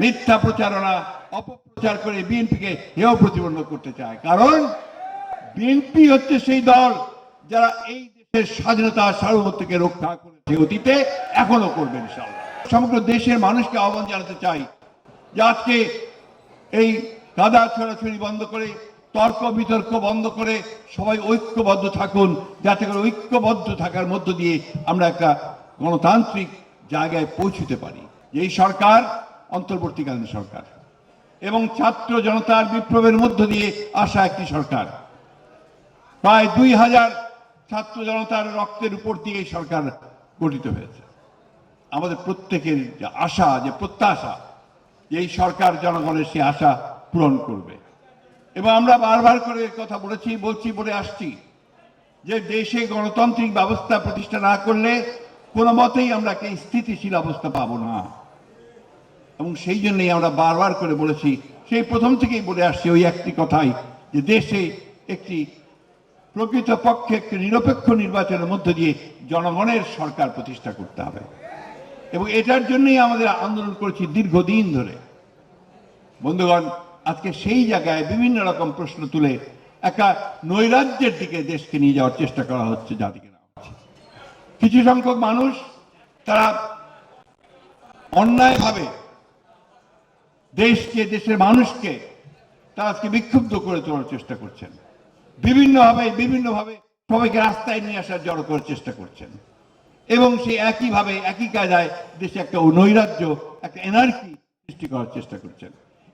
মিথ্যা প্রচারণা অপপ্রচার করে বিএনপিকে হেয় প্রতিপন্ন করতে চায়। কারণ বিএনপি হচ্ছে সেই দল যারা এই দেশের স্বাধীনতা সার্বভৌমত্বকে রক্ষা করেছে অতীতে এখনও করবে সমগ্র দেশের মানুষকে আহ্বান জানাতে চাই যে আজকে এই কাদা ছড়াছড়ি বন্ধ করে, তর্ক বিতর্ক বন্ধ করে সবাই ঐক্যবদ্ধ থাকুন, যাতে করে ঐক্যবদ্ধ থাকার মধ্য দিয়ে আমরা একটা গণতান্ত্রিক জায়গায় পৌঁছতে পারি। এই সরকার অন্তর্বর্তীকালীন সরকার এবং ছাত্র জনতার বিপ্লবের মধ্য দিয়ে আসা একটি সরকার। প্রায় দুই হাজার ছাত্র জনতার রক্তের উপর দিয়ে সরকার গঠিত হয়েছে। আমাদের প্রত্যেকের যে আশা, যে প্রত্যাশা এই সরকার জনগণের সে আশা পূরণ করবে। এবং আমরা বারবার করে কথা বলেছি, বলছি, বলে আসছি যে দেশে গণতান্ত্রিক ব্যবস্থা প্রতিষ্ঠা না করলে কোনো মতেই আমরা একটা স্থিতিশীল অবস্থা পাবো না। এবং সেই জন্যই আমরা বারবার করে বলেছি, সেই প্রথম থেকেই বলে আসছি ওই একটি কথাই, যে দেশে একটি প্রকৃত পক্ষে একটি নিরপেক্ষ নির্বাচনের মধ্য দিয়ে জনগণের সরকার প্রতিষ্ঠা করতে হবে। এবং এটার জন্যই আমাদের আন্দোলন করেছি দীর্ঘদিন ধরে। বন্ধুগণ, আজকে সেই জায়গায় বিভিন্ন রকম প্রশ্ন তুলে একটা নৈরাজ্যের দিকে দেশকে নিয়ে যাওয়ার চেষ্টা করা হচ্ছে জাতিকে কিছু সংখ্যক মানুষ তারা অন্যায়ভাবে দেশকে, দেশের মানুষকে তারা আজকে বিক্ষুব্ধ করে তোলার চেষ্টা করছেন। বিভিন্নভাবে বিভিন্নভাবে সবাইকে রাস্তায় নিয়ে আসার জড়ো করার চেষ্টা করছেন। এবং সেই একইভাবে, একই কায়দায় দেশে একটা নৈরাজ্য, একটা এনার্জি সৃষ্টি করার চেষ্টা করছেন।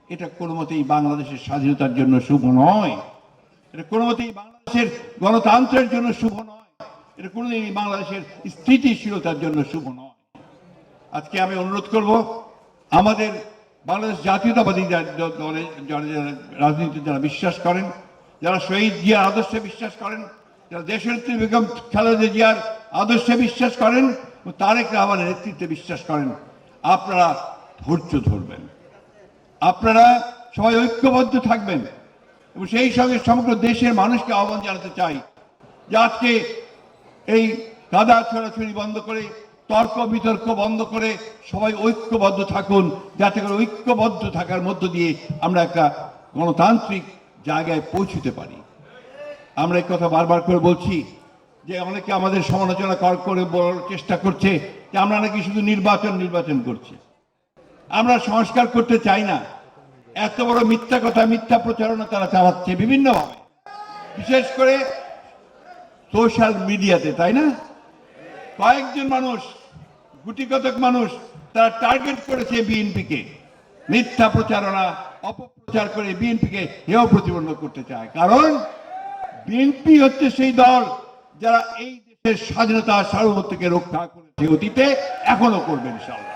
এটা কোনো মতেই বাংলাদেশের স্বাধীনতার জন্য শুভ নয়। এটা কোনো মতেই বাংলাদেশের গণতন্ত্রের জন্য শুভ নয়। এটা কোনোদিনই বাংলাদেশের স্থিতিশীলতার জন্য শুভ নয়। আজকে আমি অনুরোধ করব, আমাদের বাংলাদেশ জাতীয়তাবাদী দলে রাজনীতিতে যারা বিশ্বাস করেন, যারা শহীদ জিয়ার আদর্শে বিশ্বাস করেন, যারা দেশনেত্রী বেগম খালেদা জিয়ার আদর্শে বিশ্বাস করেন ও তারেক রহমানের নেতৃত্বে বিশ্বাস করেন, আপনারা ধৈর্য ধরবেন। আপনারা সবাই ঐক্যবদ্ধ থাকবেন এবং সেই সঙ্গে সমগ্র দেশের মানুষকে আহ্বান জানাতে চাই যে আজকে এই কাদা ছড়াছড়ি বন্ধ করে তর্ক বিতর্ক বন্ধ করে সবাই ঐক্যবদ্ধ থাকুন, যাতে করে ঐক্যবদ্ধ থাকার মধ্য দিয়ে আমরা একটা গণতান্ত্রিক জায়গায় পৌঁছতে পারি। আমরা এই কথা বারবার করে বলছি যে অনেকে আমাদের সমালোচনা কর করে বলার চেষ্টা করছে যে আমরা নাকি শুধু নির্বাচন নির্বাচন করছি। আমরা সংস্কার করতে চাই না। এত বড় মিথ্যা কথা, মিথ্যা প্রচারণা তারা চালাচ্ছে বিভিন্নভাবে। বিশেষ করে সোশ্যাল মিডিয়াতে তাই না? কয়েকজন মানুষ গুটি কতক মানুষ তারা টার্গেট করেছে বিএনপিকে। মিথ্যা প্রচারণা অপপ্রচার করে বিএনপিকে এও প্রতিবন্ধ করতে চায়। কারণ বিএনপি হচ্ছে সেই দল যারা এই দেশের স্বাধীনতা সার্বভৌমত্বকে রক্ষা করেছে অতীতে, এখনও করবেন ইনশাআল্লাহ।